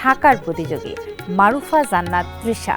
ঢাকার প্রতিযোগী মারুফা জান্নাত তৃষা।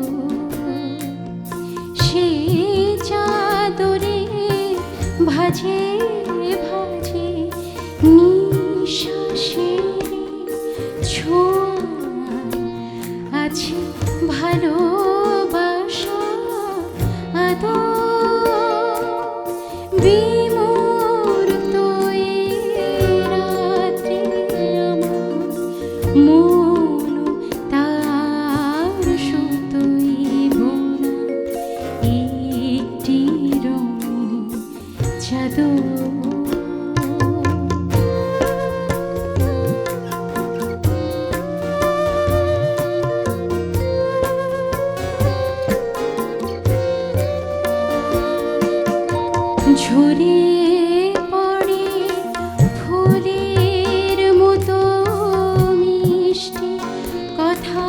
ভাজে ভাজে নিঃশ্বাসে ছোঁয়া আছে ভালোবাসা ঝরিয়ে পড়ে ফুলের মতো মিষ্টি কথা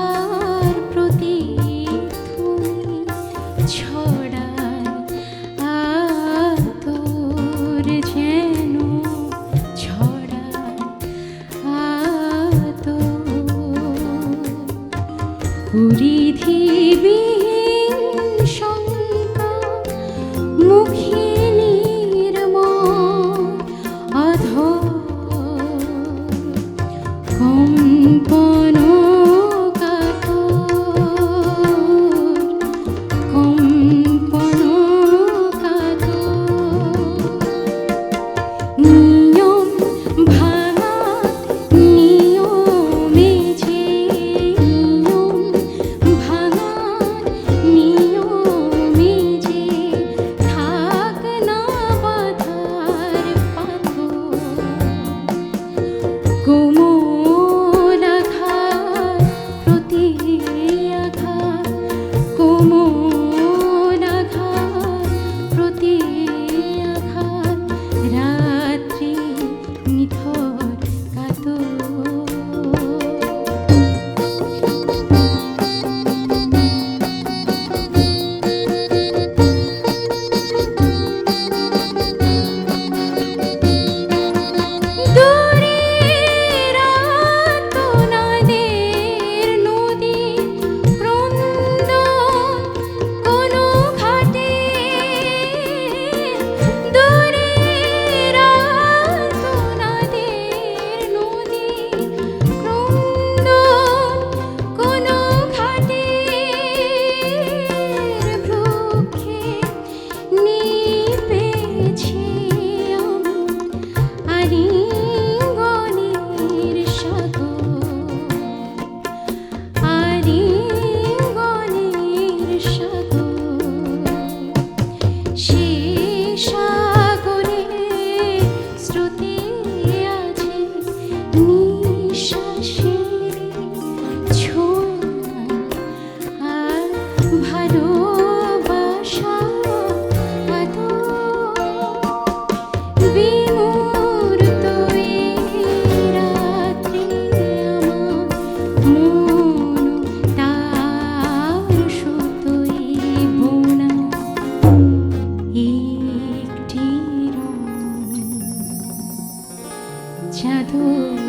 下毒